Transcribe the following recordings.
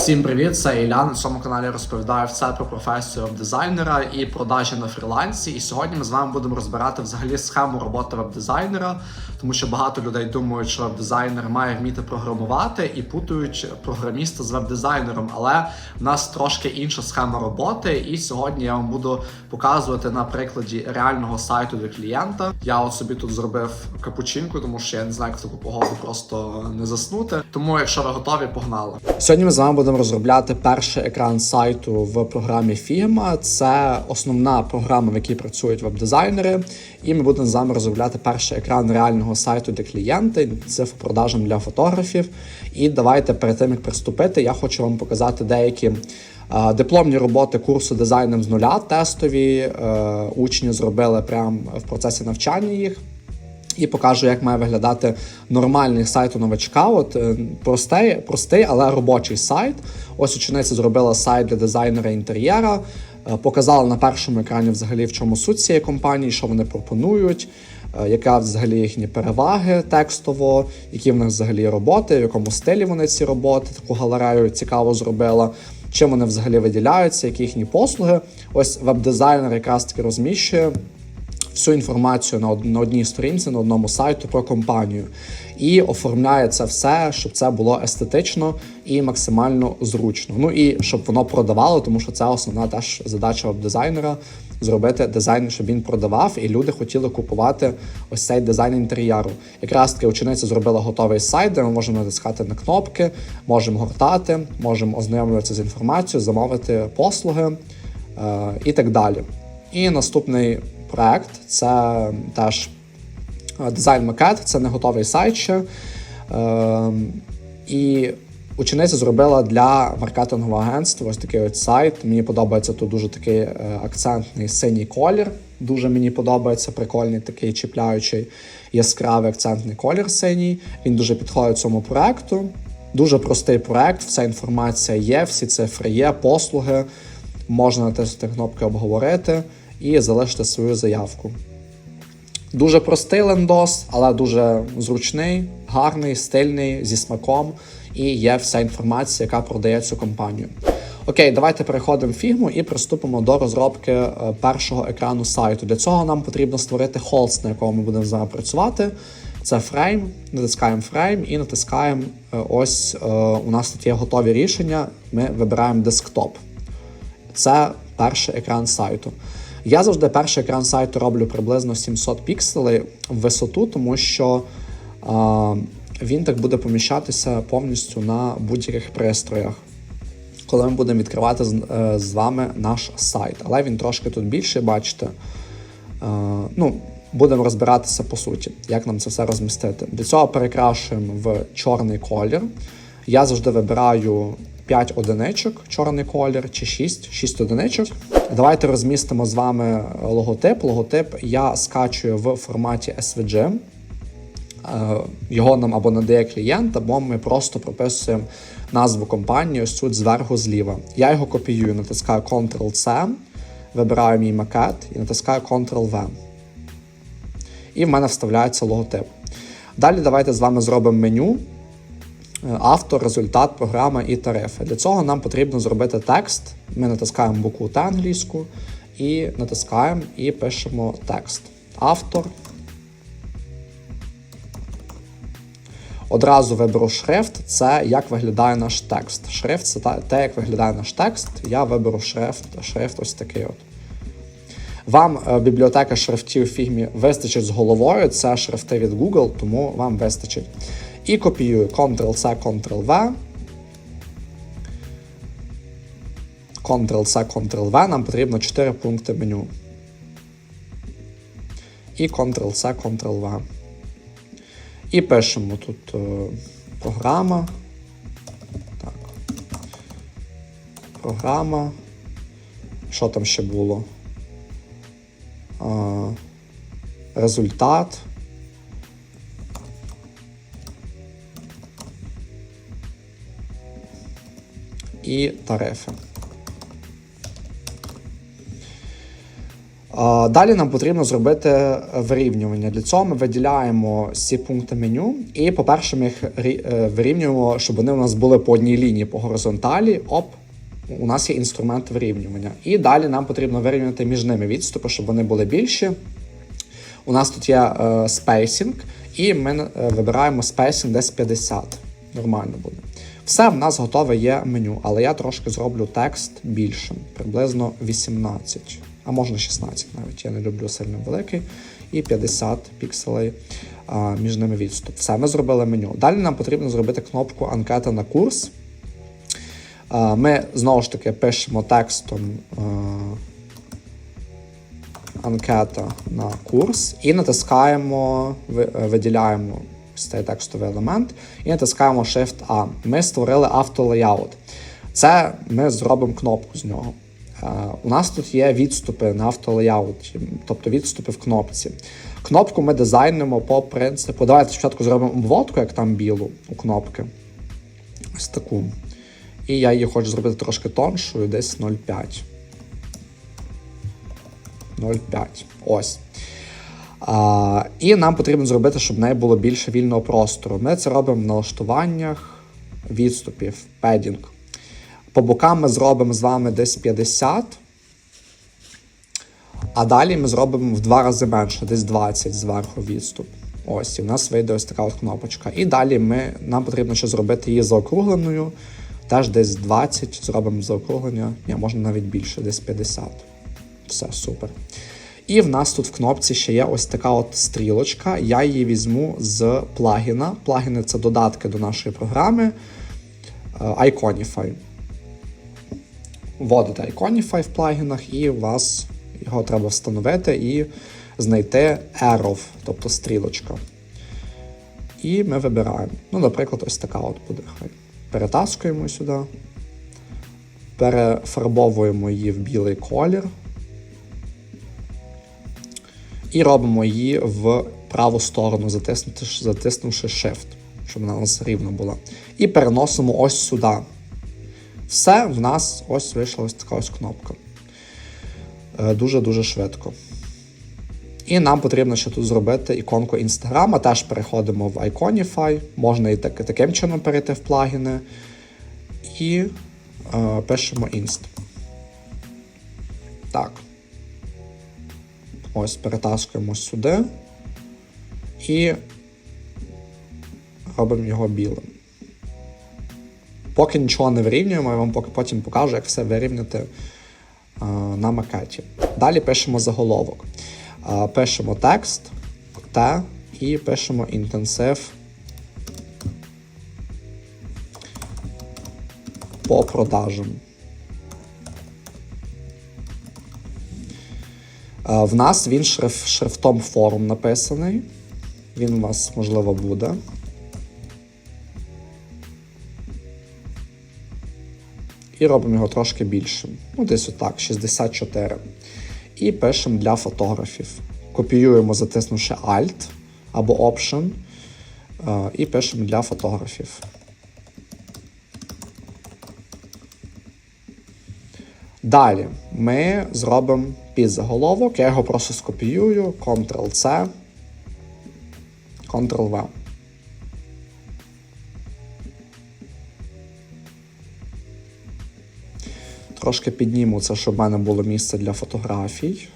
Всім привіт, це Ілля. На цьому каналі розповідаю все про професію веб-дизайнера і продажі на фрілансі. І сьогодні ми з вами будемо розбирати взагалі схему роботи веб-дизайнера, тому що багато людей думають, що веб-дизайнер має вміти програмувати і путають програміста з веб-дизайнером. Але в нас трошки інша схема роботи. І сьогодні я вам буду показувати на прикладі реального сайту для клієнта. Я от собі тут зробив капучинку, тому що я не знаю, як таку погоду просто не заснути. Тому, якщо ви готові, погнали. Сьогодні ми з вами будемо розробляти перший екран сайту в програмі Figma. Це основна програма, в якій працюють веб-дизайнери. І ми будемо з вами розробляти перший екран реального сайту для клієнта, цифропродажем для фотографів. І давайте перед тим як приступити, я хочу вам показати деякі. е, Дипломні роботи курсу дизайном з нуля тестові е, учні зробили прямо в процесі навчання їх і покажу, як має виглядати нормальний сайт у новачка. От е, простий, простий, але робочий сайт. Ось учениця зробила сайт для дизайнера інтер'єра, е, показала на першому екрані взагалі в чому суть цієї компанії, що вони пропонують. е, Яка взагалі їхні переваги текстово, які в них взагалі роботи, в якому стилі вони ці роботи, таку галерею цікаво зробила, чим вони взагалі виділяються, які їхні послуги. Ось веб-дизайнер якраз таки розміщує всю інформацію на одній сторінці, на одному сайту про компанію. І оформляє це все, щоб це було естетично і максимально зручно. Ну і щоб воно продавало, тому що це основна теж задача веб-дизайнера зробити дизайн, щоб він продавав, і люди хотіли купувати ось цей дизайн інтер'єру. Якраз таки учениця зробила готовий сайт, де ми можемо натискати на кнопки, можемо гортати, можемо ознайомлюватися з інформацією, замовити послуги е, і так далі. І наступний проект це теж дизайн-макет, це не готовий сайт ще. Е, і учениця зробила для маркетингового агентства ось такий от сайт. Мені подобається тут дуже такий е, акцентний синій колір. Дуже мені подобається прикольний такий чіпляючий яскравий акцентний колір синій. Він дуже підходить цьому проекту. Дуже простий проект, вся інформація є, всі цифри є, послуги. Можна натиснути кнопки обговорити і залишити свою заявку. Дуже простий лендос, але дуже зручний, гарний, стильний, зі смаком, і є вся інформація, яка продає цю компанію. Окей, давайте переходимо в фігму і приступимо до розробки е, першого екрану сайту. Для цього нам потрібно створити холст, на якому ми будемо зараз працювати. Це фрейм, натискаємо фрейм і натискаємо е, ось е, у нас тут є готові рішення. Ми вибираємо десктоп. Це перший екран сайту. Я завжди перший екран сайту роблю приблизно 700 пікселей в висоту, тому що а, він так буде поміщатися повністю на будь-яких пристроях, коли ми будемо відкривати з, е, з вами наш сайт. Але він трошки тут більший, бачите. А, ну, будемо розбиратися по суті, як нам це все розмістити. Для цього перекрашуємо в чорний колір. Я завжди вибираю 5 одиничок, чорний колір, чи 6, 6 одиничок. Давайте розмістимо з вами логотип. Логотип я скачую в форматі SVG. Е, Його нам або надає клієнт, або ми просто прописуємо назву компанії ось тут зверху зліва. Я його копіюю, натискаю Ctrl-C, вибираю мій макет і натискаю Ctrl-V. І в мене вставляється логотип. Далі давайте з вами зробимо меню автор, результат, програма і тарифи. Для цього нам потрібно зробити текст. Ми натискаємо букву Т англійську і натискаємо і пишемо текст. Автор. Одразу виберу шрифт, це як виглядає наш текст. Шрифт це те, як виглядає наш текст. Я виберу шрифт, шрифт ось такий от. Вам е, бібліотека шрифтів в фігмі вистачить з головою. Це шрифти від Google, тому вам вистачить. І копіюю Ctrl-C, Ctrl-V. Ctrl-C, Ctrl-V. Нам потрібно 4 пункти меню. І Ctrl-C, Ctrl-V. І пишемо тут е, програма. Так. Програма. Що там ще було? А, результат. І тарифи. Далі нам потрібно зробити вирівнювання. Для цього ми виділяємо ці пункти меню. І, по-перше, ми їх е, вирівнюємо, щоб вони у нас були по одній лінії по горизонталі. Оп, у нас є інструмент вирівнювання. І далі нам потрібно вирівняти між ними відступи, щоб вони були більші. У нас тут є е, спейсінг, і ми е, вибираємо спейсінг десь 50. Нормально буде. Все, в нас готове є меню, але я трошки зроблю текст більшим, приблизно 18, а можна 16 навіть. Я не люблю сильно великий. І 50 пікселей а, між ними відступ. Все, ми зробили меню. Далі нам потрібно зробити кнопку анкета на курс. А, Ми знову ж таки пишемо текстом а, анкета на курс і натискаємо, е, виділяємо цей текстовий елемент і натискаємо Shift-A. Ми створили автолеяут. Це ми зробимо кнопку з нього. Е, У нас тут є відступи на автолеяуті, тобто відступи в кнопці. Кнопку ми дизайнимо по принципу. Давайте спочатку зробимо обводку, як там білу у кнопки. Ось таку. І я її хочу зробити трошки тоншою, десь 0,5. 0,5. Ось. А, і нам потрібно зробити, щоб в неї було більше вільного простору. Ми це робимо в налаштуваннях відступів, педінг. По бокам ми зробимо з вами десь 50. А далі ми зробимо в два рази менше, десь 20 зверху відступ. Ось, і в нас вийде ось така от кнопочка. І далі ми, нам потрібно ще зробити її заокругленою. Теж десь 20 зробимо заокруглення. Ні, можна навіть більше, десь 50. Все, супер. І в нас тут в кнопці ще є ось така от стрілочка. Я її візьму з плагіна. Плагіни це додатки до нашої програми е, Iconify. Вводите Iconify в плагінах, і у вас його треба встановити і знайти arrow, тобто стрілочка. І ми вибираємо. Ну, наприклад, ось така от буде. Хай. Перетаскуємо сюди, перефарбовуємо її в білий колір. І робимо її в праву сторону, затиснути, затиснувши Shift, щоб вона у нас рівно була. І переносимо ось сюди. Все, в нас ось вийшла ось така ось кнопка. Дуже-дуже швидко. І нам потрібно ще тут зробити іконку Інстаграма. Теж переходимо в Iconify. Можна і так, таким чином перейти в плагіни. І е, пишемо Inst. Так. Ось перетаскуємо сюди і робимо його білим. Поки нічого не вирівнюємо, я вам потім покажу, як все вирівняти а, на макеті. Далі пишемо заголовок. А, пишемо текст T і пишемо інтенсив по продажам. В нас він шриф, шрифтом форум написаний. Він у вас, можливо, буде. І робимо його трошки більшим. Ну, десь отак, 64. І пишемо для фотографів. Копіюємо, затиснувши Alt або Option. е, І пишемо для фотографів. Далі ми зробимо підзаголовок. Я його просто скопіюю, Ctrl-C, Ctrl-V. Трошки підніму це, щоб в мене було місце для фотографій.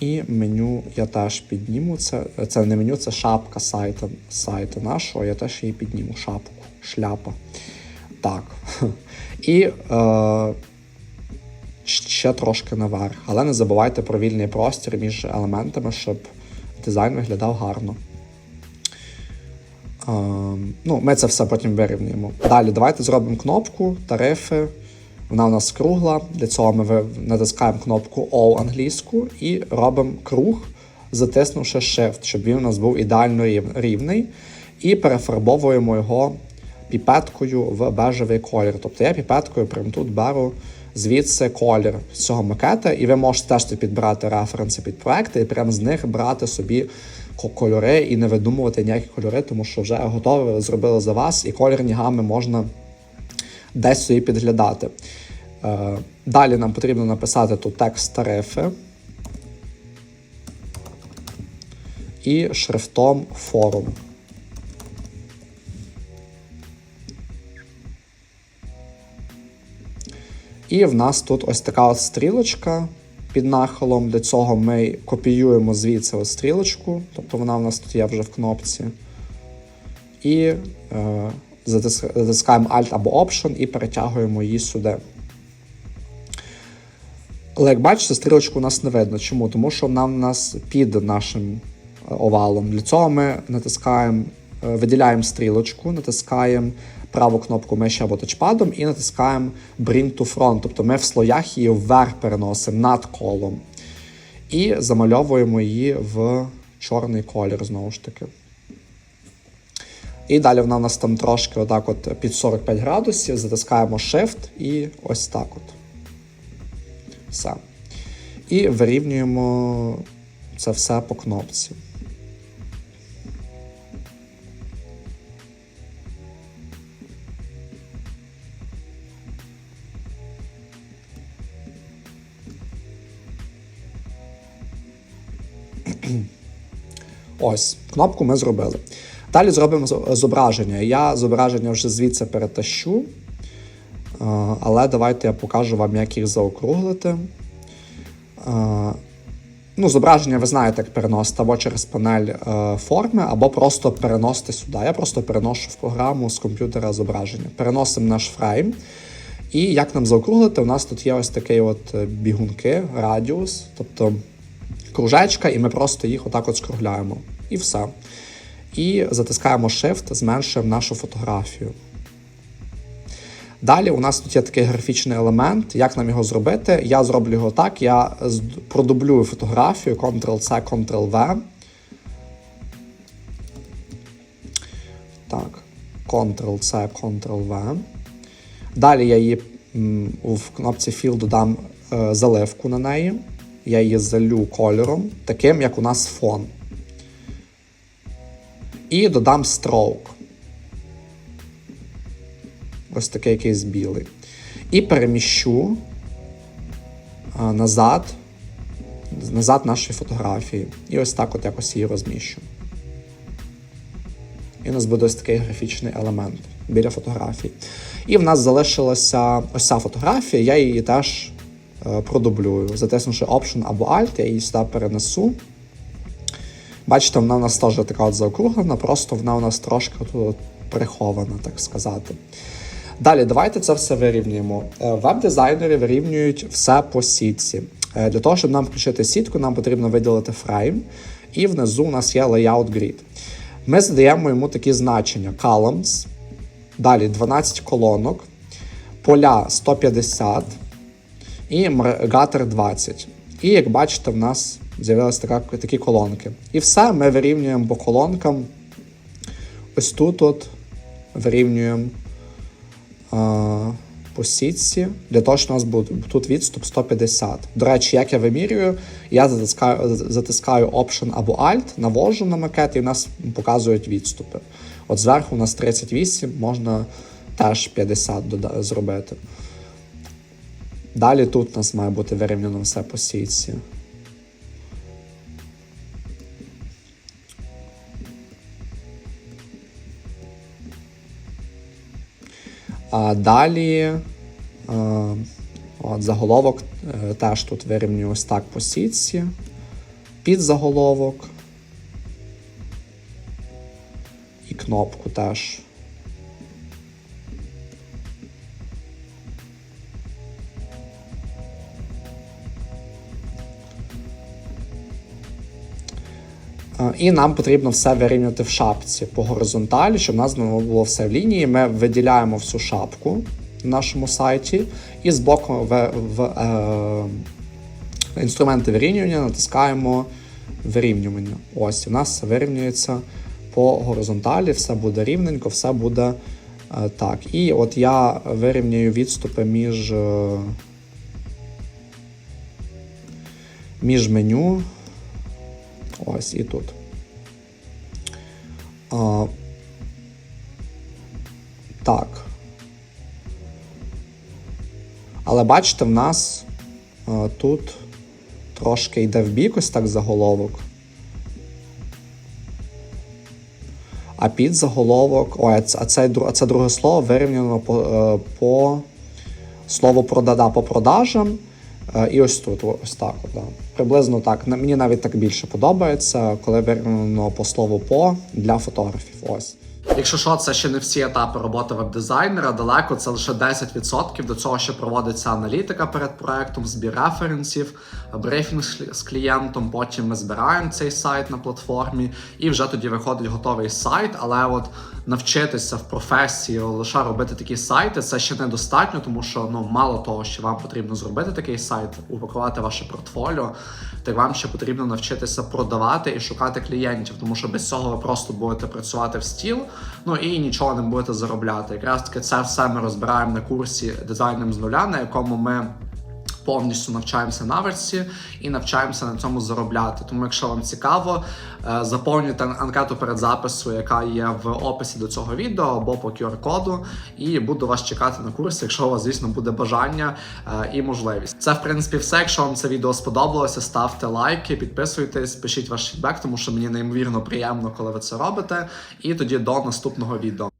І меню я теж підніму. Це, це не меню, це шапка сайту, сайту нашого. Я теж її підніму. Шапку, шляпа. Так. І е, ще трошки наверх. Але не забувайте про вільний простір між елементами, щоб дизайн виглядав гарно. Е, ну, Ми це все потім вирівнюємо. Далі давайте зробимо кнопку, тарифи. Вона у нас кругла. Для цього ми натискаємо кнопку O англійську і робимо круг, затиснувши Shift, щоб він у нас був ідеально рівний. І перефарбовуємо його піпеткою в бежевий колір. Тобто я піпеткою прямо тут беру звідси колір з цього макета, і ви можете теж підбирати референси під проекти і прямо з них брати собі кольори і не видумувати ніякі кольори, тому що вже готове зробили за вас, і кольорні гами можна десь собі підглядати. Е, Далі нам потрібно написати тут текст тарифи і шрифтом форум. І в нас тут ось така от стрілочка під нахилом. Для цього ми копіюємо звідси ось стрілочку, тобто вона в нас тут є вже в кнопці. І е, затис- затискаємо Alt або Option і перетягуємо її сюди. Але як бачите, стрілочку у нас не видно. Чому? Тому що вона в нас під нашим е, овалом. Для цього ми натискаємо, е, виділяємо стрілочку, натискаємо праву кнопку миші або тачпадом і натискаємо Bring to Front. Тобто ми в слоях її вверх переносимо над колом. І замальовуємо її в чорний колір знову ж таки. І далі вона у нас там трошки отак от під 45 градусів, затискаємо Shift і ось так от. Все. І вирівнюємо це все по кнопці. Ось, кнопку ми зробили. Далі зробимо зображення. Я зображення вже звідси перетащу. Але давайте я покажу вам, як їх заокруглити. Ну, зображення ви знаєте, як переносити або через панель е, форми, або просто переносити сюди. Я просто переношу в програму з комп'ютера зображення. Переносимо наш фрейм. І як нам заокруглити, у нас тут є ось такий от е, бігунки, радіус, тобто кружечка, і ми просто їх отак от скругляємо. І все. І затискаємо Shift, зменшуємо нашу фотографію. Далі у нас тут є такий графічний елемент. Як нам його зробити? Я зроблю його так. Я продублюю фотографію Ctrl-C, Ctrl-V. Так. Ctrl-C, Ctrl-V. Далі я її в кнопці Fill додам е, заливку на неї. Я її залю кольором, таким, як у нас фон. І додам stroke. Ось такий якийсь білий. І переміщу назад, назад нашої фотографії. І ось так от якось її розміщу. І у нас буде ось такий графічний елемент біля фотографії. І в нас залишилася ось ця фотографія, я її теж продублюю. Затиснувши Option або Alt, я її сюди перенесу. Бачите, вона у нас теж така от заокруглена, просто вона у нас трошки тут прихована, так сказати. Далі, давайте це все вирівнюємо. Е, Веб-дизайнери вирівнюють все по сітці. Е, Для того, щоб нам включити сітку, нам потрібно виділити фрейм, і внизу у нас є Layout Grid. Ми задаємо йому такі значення: columns, далі 12 колонок, поля 150 і гатер 20. І як бачите, в нас з'явилися такі колонки. І все ми вирівнюємо по колонкам. Ось тут от вирівнюємо а, по сітці, для того, щоб у нас був тут відступ 150. До речі, як я вимірюю, я затискаю, затискаю Option або Alt, навожу на макет, і в нас показують відступи. От зверху у нас 38, можна теж 50 зробити. Далі тут у нас має бути вирівняно все по сітці. А далі е, от, заголовок е, теж тут вирівнюю ось так по сітці. Під заголовок. І кнопку теж. І нам потрібно все вирівняти в шапці по горизонталі, щоб у нас було все в лінії. Ми виділяємо всю шапку на нашому сайті, і збоку в, в е, інструменти вирівнювання натискаємо вирівнювання. Ось, у нас все вирівнюється по горизонталі, все буде рівненько, все буде е, так. І от я вирівнюю відступи між, е, між меню. Ось і тут. А, так. Але бачите, в нас е, тут трошки йде в бік ось так заголовок. А під заголовок, ой, а це, а це, а це друге слово вирівняно по, е, по слову продада по продажам. І ось тут, ось так. Да. Приблизно так. Мені навіть так більше подобається, коли вернено по слову по для фотографів. Ось. Якщо що, це ще не всі етапи роботи веб-дизайнера, далеко це лише 10%. До цього ще проводиться аналітика перед проектом, збір референсів, брифінг з- клієнтом. Потім ми збираємо цей сайт на платформі, і вже тоді виходить готовий сайт. Але от навчитися в професії лише робити такі сайти, це ще недостатньо, тому що ну мало того, що вам потрібно зробити такий сайт, упакувати ваше портфоліо, так вам ще потрібно навчитися продавати і шукати клієнтів, тому що без цього ви просто будете працювати в стіл, ну і нічого не будете заробляти. Якраз таки це все ми розбираємо на курсі дизайном з нуля, на якому ми. Повністю навчаємося навичці і навчаємося на цьому заробляти. Тому, якщо вам цікаво, е, заповнюйте анкету перед запису, яка є в описі до цього відео або по QR-коду, і буду вас чекати на курсі, якщо у вас, звісно, буде бажання е, і можливість. Це в принципі все. Якщо вам це відео сподобалося, ставте лайки, підписуйтесь, пишіть ваш фідбек, тому що мені неймовірно приємно, коли ви це робите. І тоді до наступного відео.